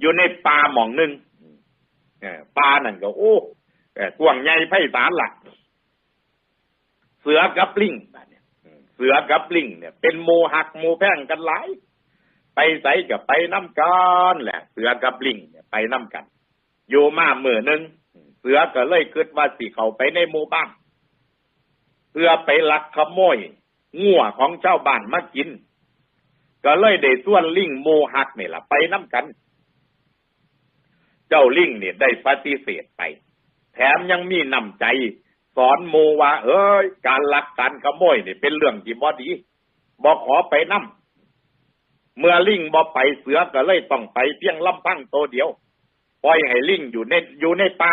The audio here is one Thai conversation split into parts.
อยู่ในป่าหม่องหนึ่งเออป่านั่นก็ โอ้เอ่อกว้างใหญ่ไพศาลหละเสือกับลิงเนี่ยเสือกับลิงเนี่ย เป็นโมหักโมแพงกันหลาย ไปใส่กับไปน้ำกันแหละ เสือกับลิงเนี่ยไปน้ำกันอยู่มาเมื่อหนึงเสือก็เลยคิดว่าสิเขาไปในหมู่บ้านเพื่อไปลักขโมยงัวของชาบ้านมากิน ก็เลยได้ส่วนลิงโมหักนี่ล่ะไปน้ำกัน เจ้าลิงเนี่ยได้ปฏิเสธไป แถมยังมีน้ำใจ สอนโมว่า เอ้ย การลักการขโมยเนี่ยเป็นเรื่องที่บ่ดีบ่ขอไปนํเมื่อลิงบ่ไปเสือก็เลยต้องไปเพียงลำพังตัวเดียว ปล่อยให้ลิงอยู่ในอยู่ในป่า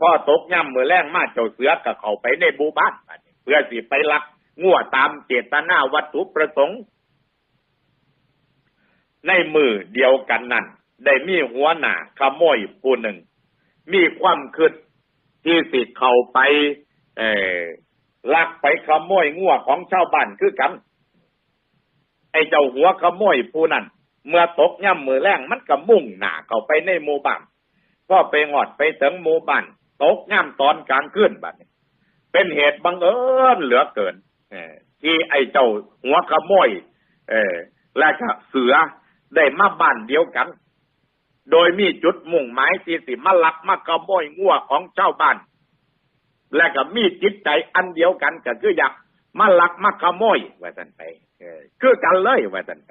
พ่อตกย่ำมือแรงมาเจ้าเสือก็เข้าไปในบูบ้านเพื่อสิไปลักงัวตามเจตนาวัตถุประสงค์ ในมือเดียวกันนั่น ได้มีหัวหน้าขโมยผู้หนึ่ง มีความคิดที่สิเข้าไป เออลักไปขโมยงัวของชาวบ้านคือกัน ไอ้เจ้าหัวขโมยผู้นั้นเมื่อตกย่ำมือแรงมันก็มุ่งหน้าเข้าไปในหมู่บ้านก็ไปงอดไปถึงหมู่บ้านตกย่ำตอนกลางคืนบัดนี้เป็นเหตุบังเอิญเหลือเกินอที่ไอ้เจ้าหัวขโมย เออและก็เสือได้มาบ้านเดียวกัน โดยมีจุดมุ่งหมายที่สิมาลักมาขโมยงัวของชาบ้าน และก็มีจิตใจอันเดียวกันก็คืออยากมาลักมาขโมยว่าสันไปคือกันเลยว่าสันไป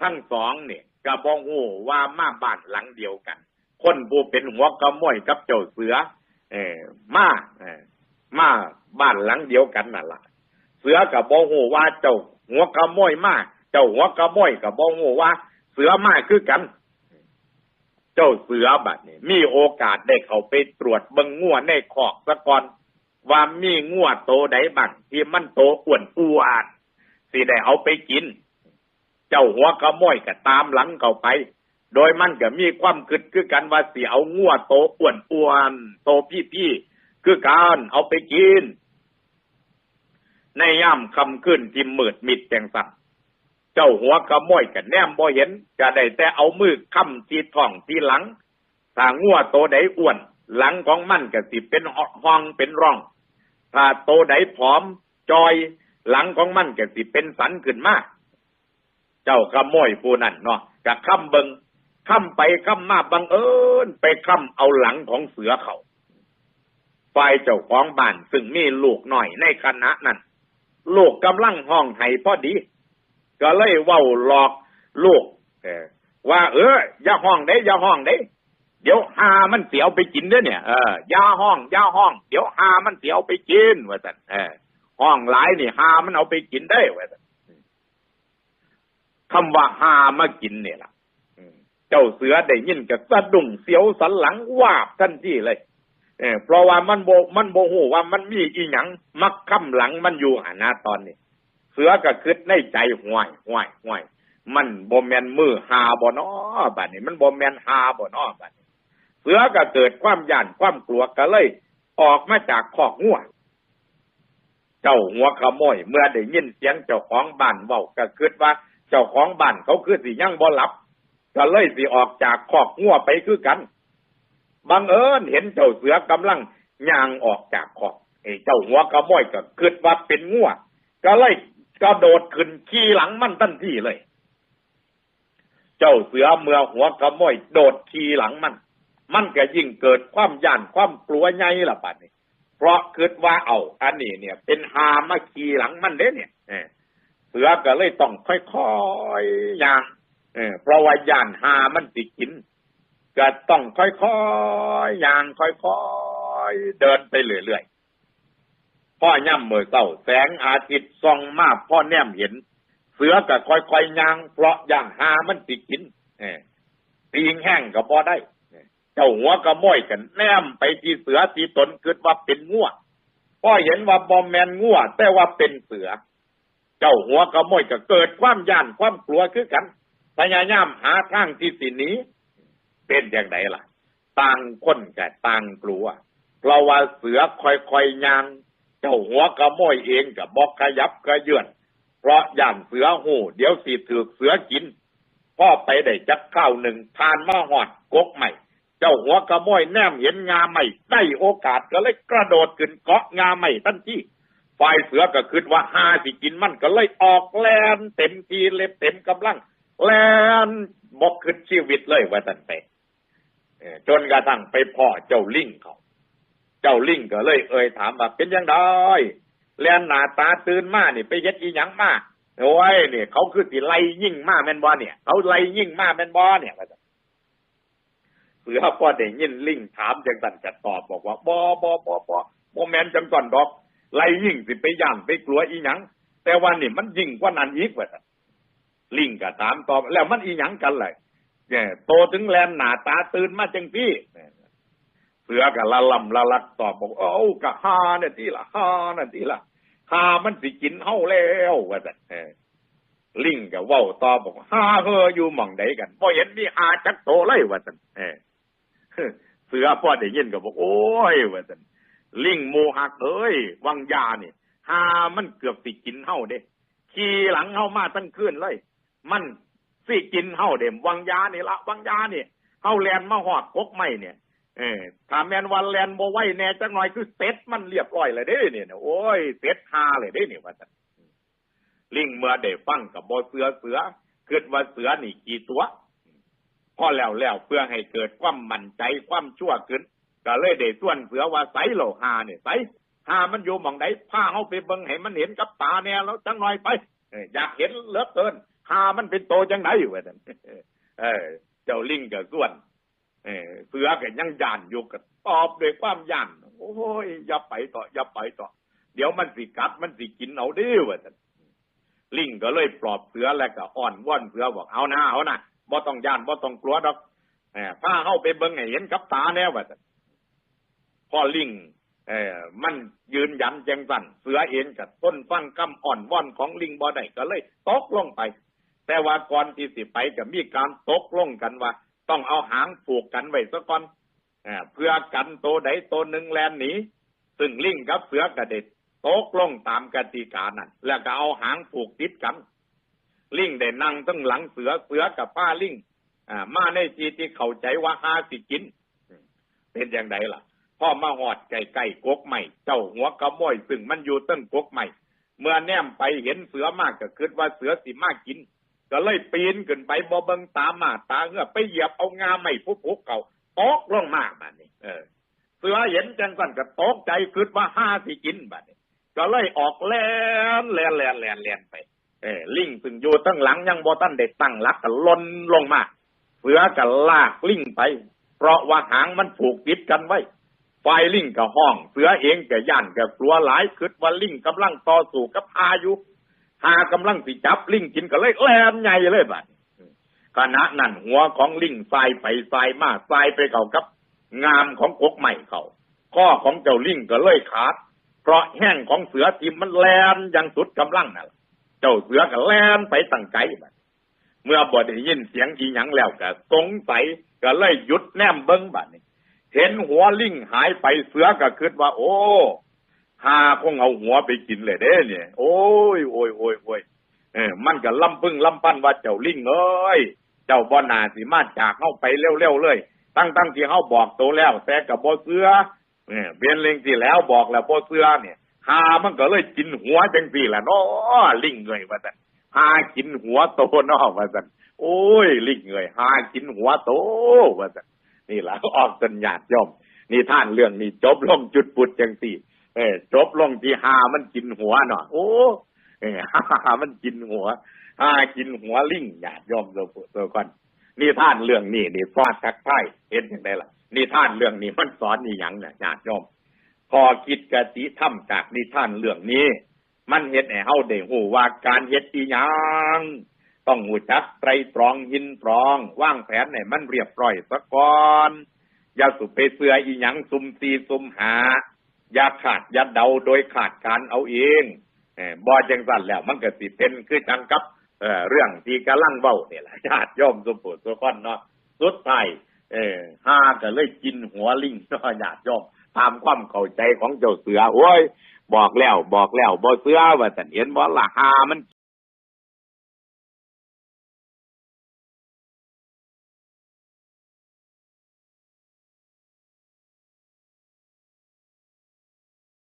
ทั้งสองเนี่ยกระบองหูว่ามาบ้านหลังเดียวกัน คนผู้เป็นหัวขโมยกับเจ้าเสือ เออมาเออมาบ้านหลังเดียวกันนั่นล่ะ เสือกับบองหูว่าเจ้าหัวขโมยมาเจ้าหัวขโมยกับบองหูว่า เสือมาคือกัน เจ้าเสือบัดนี้มีโอกาสได้เขาไปตรวจเบิงงัวในคอกซะกอนว่ามีงัวโตใดบ้างที่มันโตอ้วนอ้วนสิได้เอาไปกิน เจ้าหัวขโมยก็ตามหลังเขาไป โดยมันก็มีความคิดคือกันว่าสิเอางัวโตอ้วนอ้วนโตพี่พี่คือการเอาไปกิน ในย่ำคำขึ้นที่มืดมิดแจงสัน เจ้าหัวขโมยกันแนมบ่เห็นก็ได้แต่เอามือค้ำที่ท้องที่หลังถ้างัวโตใดอ้วน หลังของมันก็สิเป็นห้องเป็นร่อง ถ้าโตใดผอม จอยหลังของมันก็สิเป็นสันขึ้นมาเจ้าขโมยผู้นั้นเนาะก็ค้ำเบิงค้ำไปค้ำมาบังเอิญไปค้ำเอาหลังของเสือเขาฝ่ายเจ้าของบ้านซึ่งมีลูกหน่อยในคณะนั้นลูกกำลังห้องไห้พอดี ก็เลยเว้าหลอกลูกว่า เอออย่าห้องได้อย่าห้องได้เดี๋ยวหามันเสียเอาไปกินเด้อเนี่ยเอออย่าห้องอย่าห้อง เดี๋ยวหามันเสียเอาไปกินว่าสันเออห้องหลายนี่หามันเอาไปกินได้ว่าสันคำว่าหามากินเนี่ยล่ะเจ้าเสือได้ยินกับสะดุ้งเสียวสันหลังวาบทันทีเลยเออเพราะว่ามันโบมันโบหูว่ามันมีอีหยังมักค้ำหลังมันอยู่หานาตอนนี้ เสือก็คิดในใจห่วยห่วยห่วยมันบ่แมนมือหาบ่นอบัดนี้ มันบ่แมนหาบ่นอบัดนี้ เสือก็เกิดความย่านความกลัวก็เลย ออกมาจากคอกงัวเจ้าหัวขโมย เมื่อได้ยินเสียงเจ้าของบ้านเว้าก็คิดว่า เจ้าของบ้านเขาคือสิยังบ่หลับ ก็เลยสิออกจากคอกงัวไปคือกันบังเอิญเห็นเจ้าเสือกำลังย่างออกจากคอกไอ้เจ้าหัวขโมยก็คิดว่าเป็นงัวก็เลย กระโดดขึ้นขี่หลังมันทันทีเลย เจ้าเสือเมื่อหัวขโมยโดดขี่หลังมัน มันก็ยิ่งเกิดความย่านความกลัวใหญ่ละบัดนี้ เพราะคิดว่าเอาอันนี้เนี่ย เป็นหามาขี่หลังมันเด้เนี่ยเสือก็เลยต้องค่อยๆย่างเออเพราะว่าย่านหามันสิกินก็ต้องค่อยๆย่างค่อยๆเดินไปเรื่อยๆ พ่อย่ำเมื่อเศร้า แสงอาทิตย์ส่องมาพ่อแนมเห็น เสือก็ค่อยๆย่าง เพราะย่างหามันสิกินเออตีงแห้งก็พอได้ เจ้าหัวกระม้อยกันแนมไปที่เสือที่ตนคิดว่าเป็นงัวพ่อเห็นว่าบอมแมนงัวแต่ว่าเป็นเสือ เจ้าหัวกระม้อยก็เกิดความย่านความกลัวคือกันพยายามหาทางที่สินี้ เป็นอย่างไรล่ะ ต่างคนกับต่างกลัวเพราะว่าเสือคอยๆยาง เจ้าหัวกระม้อยเองกับบอกขยับกระเยื่อน เพราะย่านเสือหูเดี๋ยวสิถือเสือกินพ่อไปได้จักข้าวหนึ่งผ่านมาหอดกกใหม่ เจ้าหัวกระม้อยแนมเห็นงาใหม่ได้โอกาสก็เลยกระโดดขึ้นเกาะงาใหม่ทันทีฝ่ายเสือก็คิดว่าหาสิกินมันก็เลยออกแลนเต็มทีเล็บเต็มกำลัง แลนบอกขึ้นชีวิตเลยว่าตันไปเอ่อจนกระทั่งไปพ่อเจ้าลิงเขา เจ้าลิงก็เลยเอ่ยถามว่าเป็นยังไงแลนหนาตาตื่นมาเนี่ไปเฮ็ดอีหยังมาโอ้ยเนี่ยเขาคือสิไล่ยิ่งมาแมนบ่เนี่ยเขาไล่ยิ่งมาแมนบ่เนี่ยเสือพ่อได้ยินลิงถามจังสันจะตอบบอกว่าบ่บ่บ่บ่บ่แมนจังก่อนดอก ไล่ยิ่งสิไปย่านไปกลัวอีหยัง แต่ว่านี่มันยิ่งกว่านั้นอีกว่าลิงก็ถามตอบแล้วมันอีหยังกันเลยเนี่ยโตถึงแลนหนาตาตื่นมาจังพี่ เสือกับละลำละลักตอบบอกเอ้ากะฮาเนี่ยที่ละฮานั่นที่ละฮามันสิกินเฮาแล้วว่าซั่นเออลิงกับว้าตอบบอกฮาเฮออยู่หม่องใดกันบ่เห็นมีฮาจักโตเลยว่าซั่นเออเสือพอได้ยินก็บอกโอ้ยว่าซั่นลิงโมหักเอ้ยวังยาเนี่ยฮามันเกือบสิกินเฮาเด้ขี่หลังเฮามาตั้งคืนเลย มันสิกินเฮาเด้วังยาเนี่ยละวังยาเนี่ยเฮาแลนมาหอดกกไม้เนี่ย เออถ้าแมนวันแลนโบไหวแน่จักหน่อยคือเซ็ตมันเรียบร้อยเลยเด้เนี่ยโอ้ยเซ็ตฮาเลยเด้เนี่ยว่าซั่นลิงเมื่อได้ฟังกับบ่เสือเสือคิดว่าเสือนี่กี่ตัวพอแล้วแล้วเพื่อให้เกิดความมั่นใจความชั่วขึ้น ก็เลยได้ส่วนเสือว่าไสโลหาเนี่ยไสหามันอยู่มองใดพาเฮาไปเบิ่งให้มันเห็นกับตาแน่แล้วจังหน่อยไปอยากเห็นเลือเกินหามันเป็นโตจังไดว่าซั่นเออ เจ้าลิงก็ส่วน เออเสือก็ยังย่านอยู่ก็ตอบด้วยความย่านโอ้ยอย่าไปต่ออย่าไปต่อ เดี๋ยวมันสิกัดมันสิกินเอาเด้อว่าซั่นลิงก็เลยปลอบเสือแล้วก็อ้อนว่อนเสือบอกเอานะเอานะบ่ต้องย่านบ่ต้องกลัวดอกเออพาเฮาไปเบิ่งให้เห็นกับตาแน่ว่าซั่นพอลิงเออมันยืนยันจังสั่นเสือเองกับต้นฟังคำอ่อนว่อนของลิงบ่ได้ก็เลยตกลงไป แต่ว่าก่อนที่สิไปก็มีการตกลงกันว่า ต้องเอาหางผูกกันไว้ซะก่อนเพื่อกันโตวใดตัวหนึ่งแลนหนีซึ่งลิงกับเสือกระเด็ดตกลงตามกติกานั้นแล้วก็เอาหางผูกติดกัน ลิงได้นั่งตั้งหลังเสือเสือกับป้าลิงอมาในทีที่เข้าใจว่าหาสิกิน เป็นอย่างไรล่ะพ่อมาหอดไก่ไก่กกใหม่ เจ้าหัวกระม้อยซึ่งมันอยู่ต้นกกใหม่ เมื่อแนมไปเห็นเสือมากก็คิดว่าเสือสิมากกิน ก็เลยปีนขึ้นไปบ่เบิงตามาตาเหือไปเหยียบเอางาไม่ผู้ผูกเก่าตกลงมาบัดนี้เออเสือเห็นจังสันก็ตกใจคิดว่าห้าสิกินบัดนี้ก็เลยออกแลนแลนแลนแลนแลนไปเออลิงซึ่งอยู่ตั้งหลังยังบ่ตันเด็ตั้งหลักก็ล่นลงมาเสือก็ลากลิงไป เพราะว่าหางมันผูกติดกันไว้ฝ่ายลิงก็ห้อง เสือเองก็ย่านก็กลัวหลายคิดว่าลิงกำลังต่อสู้กับพายุ หากำลังสิจับลิงกินก็เลยแล่นใหญ่เลยบัดขณะนั้นหัวของลิงทรายไปทรายมาทรายไปเข้ากับ งามของกกใหม่เขาข้อของเจ้าลิงก็เลยขาด เพราะแห้งของเสือทีมมันแลนอยังสุดกำลังนั่นล่ะเจ้าเสือก็แลนไปตั้งไกลบัดเมื่อบ่ได้ยินเสียงอีหยังแล้วก็สงสัยก็เลยหยุดแนมเบิ้งบัดนี้เห็นหัวลิงหายไปเสือก็คิดว่า โอ้ หาคงเอาหัวไปกินเลยเด้เนี่ย โอ้ยโอ้ยโอ้ยโอ้ยเออมันก็ลำพึ่งลำปั้นว่าเจ้าลิงเอ้ย เจ้าบ่นาสิมาจากเข้าไปเร็วๆเลย ตั้งตั้งที่เขาบอกโตแล้วแต่กับบ่เสือเนี่ยเบียนเลงที่แล้วบอกแล้วบ่เสือเนี่ยหามันก็เลยกินหัวจังสี่แหละเนาะลิงเลยว่าซั่หากินหัวโตนาะว่าซั่โอ้ย ลิงเอ้ยหากินหัวโตว่าซั่นี่ละออกสัญญาณย่อมนี่ท่านเรื่องนี้จบลงจุดปุดจังสี่ เออจบลงที่หามันกินหัวเนาะโอ้เออหามันกินหัวหากินหัวลิงญาติโยมตัวตัวก่อนนี่ท่านเรื่องนี้นี่ฟาดทักไทายเห็นอยังไงล่ะนี่ท่านเรื่องนี้มันสอนนี่หยังน่ะญาติโยมพอคิดกติธรรมจากนิท่านเรื่องนี้ มันเฮ็ดให้เฮาได้ฮู้ว่าการเฮ็ดอีหยังต้องหูจักไตรตรองหินตรองว่างแผนให้มันเรียบร้อยซะก่อนอย่าสุไปเสืออีหยังซุมซีซุมหา อย่าขาดอย่าเดาโดยขาดการเอาเองบอยจังสันแล้ว มันก็สิเป็นคือจังกับเเรื่องที่กำลังเว้านี่แหละญาติย่อมสมบูรณ์สุขอนเนาะสุดท้ายเออหาก็เลยกินหัวลิงเนาะญาติย่อมตามความเข้าใจของเจ้าเสือโอ้ยบอกแล้วบอกแล้วบ่เสือว่าแต่เห็นบ่ล่ะหามัน